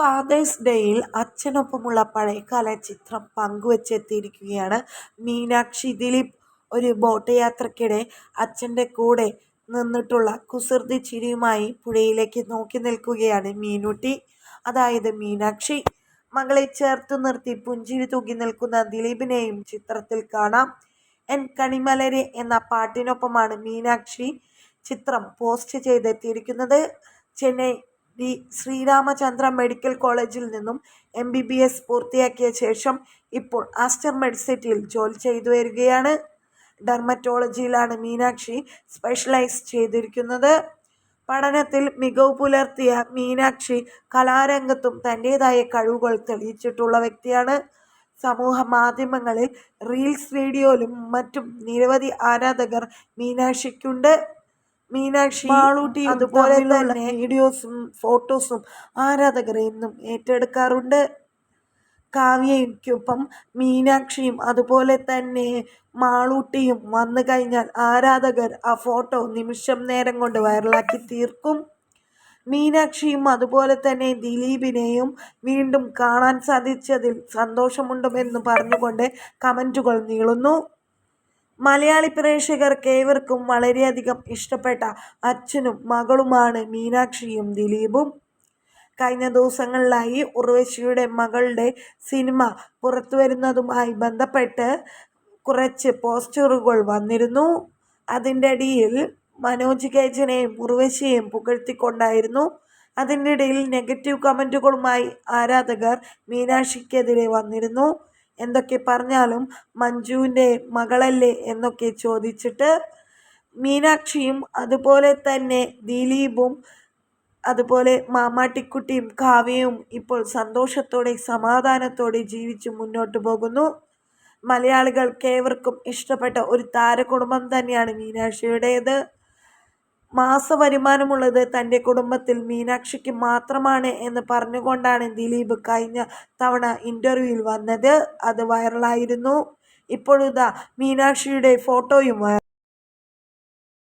Fathers ഡേയിൽ അച്ഛനൊപ്പമുള്ള പഴയകാല ചിത്രം പങ്കുവച്ചെത്തിയിരിക്കുകയാണ് മീനാക്ഷി ദിലീപ്. ഒരു ബോട്ട് യാത്രക്കിടെ അച്ഛന്റെ കൂടെ നിന്നിട്ടുള്ള കുസൃതി ചിരിയുമായി പുഴയിലേക്ക് നോക്കി നിൽക്കുകയാണ് മീനുട്ടി. അതായത് മീനാക്ഷി. മകളെ ചേർത്ത് നിർത്തി പുഞ്ചിരി തൂക്കി നിൽക്കുന്ന ദിലീപിനെയും ചിത്രത്തിൽ കാണാം. എൻ കണിമലരെ എന്ന പാട്ടിനൊപ്പമാണ് മീനാക്ഷി ചിത്രം പോസ്റ്റ് ചെയ്തെത്തിയിരിക്കുന്നത്. ചെന്നൈ ദി ശ്രീരാമചന്ദ്ര മെഡിക്കൽ കോളേജിൽ നിന്നും എം ബി ബി എസ് പൂർത്തിയാക്കിയ ശേഷം ഇപ്പോൾ ആസ്റ്റർ മെഡിസിറ്റിയിൽ ജോലി ചെയ്തു വരികയാണ്. ഡെർമറ്റോളജിയിലാണ് മീനാക്ഷി സ്പെഷ്യലൈസ് ചെയ്തിരിക്കുന്നത്. പഠനത്തിൽ മികവ് പുലർത്തിയ മീനാക്ഷി കലാരംഗത്തും തന്റേതായ കഴിവുകൾ തെളിയിച്ചിട്ടുള്ള വ്യക്തിയാണ്. സമൂഹ മാധ്യമങ്ങളിൽ റീൽസ് വീഡിയോയിലും മറ്റും നിരവധി ആരാധകർ മീനാക്ഷിക്കുണ്ട്. മീനാക്ഷി മാളൂട്ടി അതുപോലെ തന്നെ വീഡിയോസും ഫോട്ടോസും ആരാധകർ എന്നും ഏറ്റെടുക്കാറുണ്ട്. കാവ്യയ്ക്കൊപ്പം മീനാക്ഷിയും അതുപോലെ തന്നെ മാളൂട്ടിയും വന്നു കഴിഞ്ഞാൽ ആരാധകർ ആ ഫോട്ടോ നിമിഷം നേരം കൊണ്ട് വൈറലാക്കി തീർക്കും. മീനാക്ഷിയും അതുപോലെ തന്നെ ദിലീപിനെയും വീണ്ടും കാണാൻ സാധിച്ചതിൽ സന്തോഷമുണ്ടെന്ന് പറഞ്ഞുകൊണ്ട് കമന്റുകൾ നീളുന്നു. മലയാളി പ്രേക്ഷകർക്ക് ഏവർക്കും വളരെയധികം ഇഷ്ടപ്പെട്ട അച്ഛനും മകളുമാണ് മീനാക്ഷിയും ദിലീപും. കഴിഞ്ഞ ദിവസങ്ങളിലായി ഉർവശിയുടെ മകളുടെ സിനിമ പുറത്തു വരുന്നതുമായി ബന്ധപ്പെട്ട് കുറച്ച് പോസ്റ്ററുകൾ വന്നിരുന്നു. അതിന്റെ അടിയിൽ മനോജ് കേജനെയും ഉർവശിയെയും പുകഴ്ത്തിക്കൊണ്ടായിരുന്നു. അതിന്റെ ഇടയിൽ നെഗറ്റീവ് കമന്റുകളുമായി ആരാധകർ മീനാക്ഷിക്കെതിരെ വന്നിരുന്നു. എന്തൊക്കെ പറഞ്ഞാലും മഞ്ജുവിന്റെ മകളല്ലേ എന്നൊക്കെ ചോദിച്ചിട്ട് മീനാക്ഷിയും അതുപോലെ തന്നെ ദിലീപും അതുപോലെ മാമാട്ടിക്കുട്ടിയും കാവ്യയും ഇപ്പോൾ സന്തോഷത്തോടെ സമാധാനത്തോടെ ജീവിച്ച് മുന്നോട്ട് പോകുന്നു. മലയാളികൾക്കേവർക്കും ഇഷ്ടപ്പെട്ട ഒരു താരകുടുംബം തന്നെയാണ് മീനാക്ഷിയുടേത്. മാസ വരുമാനമുള്ളത് തന്റെ കുടുംബത്തിൽ മീനാക്ഷിക്ക് മാത്രമാണ് എന്ന് പറഞ്ഞുകൊണ്ടാണ് ദിലീപ് കഴിഞ്ഞ തവണ ഇന്റർവ്യൂവിൽ വന്നത്. അത് വൈറലായിരുന്നു. ഇപ്പോഴിതാ മീനാക്ഷിയുടെ ഫോട്ടോയും